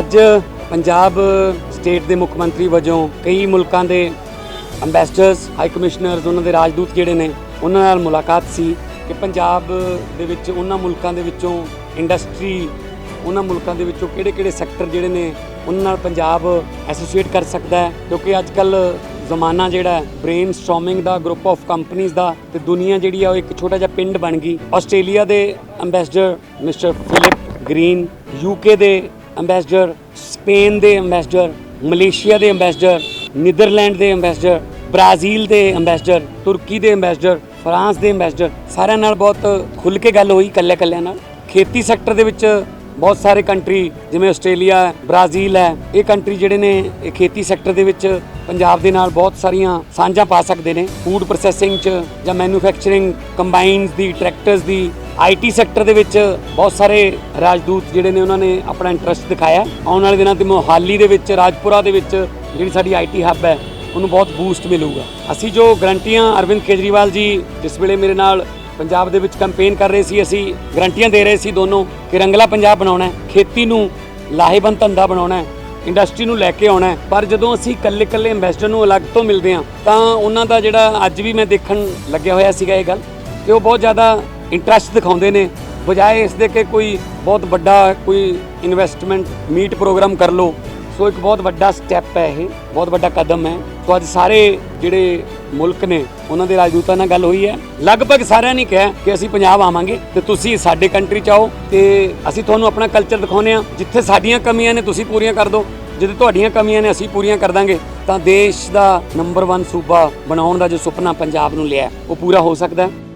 ਅੱਜ ਪੰਜਾਬ ਸਟੇਟ ਦੇ ਮੁੱਖ ਮੰਤਰੀ ਵਜੋਂ ਕਈ ਮੁਲਕਾਂ ਦੇ ਅੰਬੈਸਡਰਸ ਹਾਈ ਕਮਿਸ਼ਨਰਸ ਉਹਨਾਂ ਦੇ ਰਾਜਦੂਤ ਜਿਹੜੇ ਨੇ, ਉਹਨਾਂ ਨਾਲ ਮੁਲਾਕਾਤ ਸੀ ਕਿ ਪੰਜਾਬ ਦੇ ਵਿੱਚ ਉਹਨਾਂ ਮੁਲਕਾਂ ਦੇ ਵਿੱਚੋਂ ਇੰਡਸਟਰੀ ਉਹਨਾਂ ਮੁਲਕਾਂ ਦੇ ਵਿੱਚੋਂ ਕਿਹੜੇ-ਕਿਹੜੇ ਸੈਕਟਰ ਜਿਹੜੇ ਨੇ, ਉਹਨਾਂ ਨਾਲ ਪੰਜਾਬ ਐਸੋਸੀਏਟ ਕਰ ਸਕਦਾ ਹੈ, ਕਿਉਂਕਿ ਅੱਜ ਕੱਲ ਜ਼ਮਾਨਾ ਜਿਹੜਾ ਬ੍ਰੇਨ ਸਟਾਰਮਿੰਗ ਦਾ ਗਰੁੱਪ ਆਫ ਕੰਪਨੀਆਂ ਦਾ, ਤੇ ਦੁਨੀਆ ਜਿਹੜੀ ਆ ਉਹ ਇੱਕ ਛੋਟਾ ਜਿਹਾ ਪਿੰਡ ਬਣ ਗਈ। ਆਸਟ੍ਰੇਲੀਆ ਦੇ ambassador mister Philip Green UK ਦੇ ਅੰਬੈਸਡਰ ਸਪੇਨ ਦੇ ਅੰਬੈਸਡਰ ਮਲੇਸ਼ੀਆ ਦੇ ਅੰਬੈਸਡਰ ਨੀਦਰਲੈਂਡ ਦੇ ਅੰਬੈਸਡਰ ਬ੍ਰਾਜ਼ੀਲ ਦੇ ਅੰਬੈਸਡਰ ਤੁਰਕੀ ਦੇ ਅੰਬੈਸਡਰ ਫਰਾਂਸ ਦੇ ਅੰਬੈਸਡਰ ਸਾਰਿਆਂ ਨਾਲ ਬਹੁਤ ਖੁੱਲ ਕੇ ਗੱਲ ਹੋਈ ਕੱਲੇ ਕੱਲਿਆਂ ਨਾਲ। ਖੇਤੀ ਸੈਕਟਰ ਦੇ ਵਿੱਚ ਬਹੁਤ ਸਾਰੇ ਕੰਟਰੀ ਜਿਵੇਂ ਆਸਟ੍ਰੇਲੀਆ ਬ੍ਰਾਜ਼ੀਲ ਹੈ, ਇਹ ਕੰਟਰੀ ਜਿਹੜੇ ਨੇ, ਇਹ ਖੇਤੀ ਸੈਕਟਰ ਦੇ ਵਿੱਚ ਪੰਜਾਬ ਦੇ ਨਾਲ ਬਹੁਤ ਸਾਰੀਆਂ ਸਾਂਝਾਂ ਪਾ ਸਕਦੇ ਨੇ। ਫੂਡ ਪ੍ਰੋਸੈਸਿੰਗ 'ਚ ਜਾਂ ਮੈਨੂਫੈਕਚਰਿੰਗ ਕੰਬਾਈਨਸ ਦੀ ਟਰੈਕਟਰਸ ਦੀ ਆਈਟੀ ਸੈਕਟਰ ਦੇ ਵਿੱਚ ਬਹੁਤ ਸਾਰੇ ਰਾਜਦੂਤ ਜਿਹੜੇ ਨੇ ਉਹਨਾਂ ਨੇ ਆਪਣਾ ਇੰਟਰਸਟ ਦਿਖਾਇਆ। ਆਉਣ ਵਾਲੇ ਦਿਨਾਂ ਤੇ ਮੋਹਾਲੀ ਦੇ ਵਿੱਚ, ਰਾਜਪੁਰਾ ਦੇ ਵਿੱਚ ਜਿਹੜੀ ਸਾਡੀ ਆਈਟੀ ਹੱਬ ਹੈ, ਉਹਨੂੰ ਬਹੁਤ ਬੂਸਟ ਮਿਲੂਗਾ। ਅਸੀਂ ਜੋ ਗਰੰਟੀਆਂ ਅਰਵਿੰਦ ਕੇਜਰੀਵਾਲ ਜੀ ਜਿਸ ਵੇਲੇ ਮੇਰੇ ਨਾਲ ਪੰਜਾਬ ਦੇ ਵਿੱਚ ਕੈਂਪੇਨ ਕਰ ਰਹੇ ਸੀ, ਅਸੀਂ ਗਰੰਟੀਆਂ ਦੇ ਰਹੇ ਸੀ ਦੋਨੋਂ ਕਿ ਰੰਗਲਾ ਪੰਜਾਬ ਬਣਾਉਣਾ ਹੈ, ਖੇਤੀ ਨੂੰ ਲਾਹੇਵੰਦ ਧੰਦਾ ਬਣਾਉਣਾ ਹੈ ਇੰਡਸਟਰੀ ਨੂੰ ਲੈ ਕੇ ਆਉਣਾ ਪਰ ਜਦੋਂ ਅਸੀਂ ਇਕੱਲੇ ਇਕੱਲੇ ਇਨਵੈਸਟਰ ਨੂੰ ਅਲੱਗ ਤੋਂ ਮਿਲਦੇ ਹਾਂ, ਤਾਂ ਉਹਨਾਂ ਦਾ ਜਿਹੜਾ ਅੱਜ ਵੀ ਮੈਂ ਦੇਖਣ ਲੱਗਿਆ ਹੋਇਆ ਸੀਗਾ ਇਹ ਗੱਲ ਕਿ ਉਹ ਬਹੁਤ ਜ਼ਿਆਦਾ ਇੰਟਰਸਟ ਦਿਖਾਉਂਦੇ ਨੇ, ਬਜਾਏ ਇਸ ਦੇ ਕਿ ਕੋਈ ਬਹੁਤ ਵੱਡਾ ਕੋਈ ਇਨਵੈਸਟਮੈਂਟ ਮੀਟ ਪ੍ਰੋਗਰਾਮ ਕਰ ਲਓ। ਸੋ ਇੱਕ ਬਹੁਤ ਵੱਡਾ ਸਟੈਪ ਹੈ ਇਹ, ਬਹੁਤ ਵੱਡਾ ਕਦਮ ਹੈ। ਸੋ ਅੱਜ ਸਾਰੇ ਜਿਹੜੇ ਮੁਲਕ ਨੇ, ਉਹਨਾਂ ਦੇ ਰਾਜਦੂਤਾਂ ਨਾਲ ਗੱਲ ਹੋਈ ਹੈ। ਲਗਭਗ ਸਾਰਿਆਂ ਨੇ ਕਿਹਾ ਕਿ ਅਸੀਂ ਪੰਜਾਬ ਆਵਾਂਗੇ ਤੇ ਤੁਸੀਂ ਸਾਡੇ ਕੰਟਰੀ ਚ ਆਓ ਤੇ ਅਸੀਂ ਤੁਹਾਨੂੰ ਆਪਣਾ ਕਲਚਰ ਦਿਖਾਉਨੇ ਆ ਜਿੱਥੇ ਸਾਡੀਆਂ ਕਮੀਆਂ ਨੇ, ਤੁਸੀਂ ਪੂਰੀਆਂ ਕਰ ਦਿਓ। ਜਿੱਥੇ ਤੁਹਾਡੀਆਂ ਕਮੀਆਂ ਨੇ, ਅਸੀਂ ਪੂਰੀਆਂ ਕਰ ਦਾਂਗੇ। ਤਾਂ ਦੇਸ਼ ਦਾ ਨੰਬਰ 1 ਸੂਬਾ ਬਣਾਉਣ ਦਾ ਜੋ ਸੁਪਨਾ ਪੰਜਾਬ ਨੂੰ ਲਿਆ ਉਹ ਪੂਰਾ ਹੋ ਸਕਦਾ ਹੈ।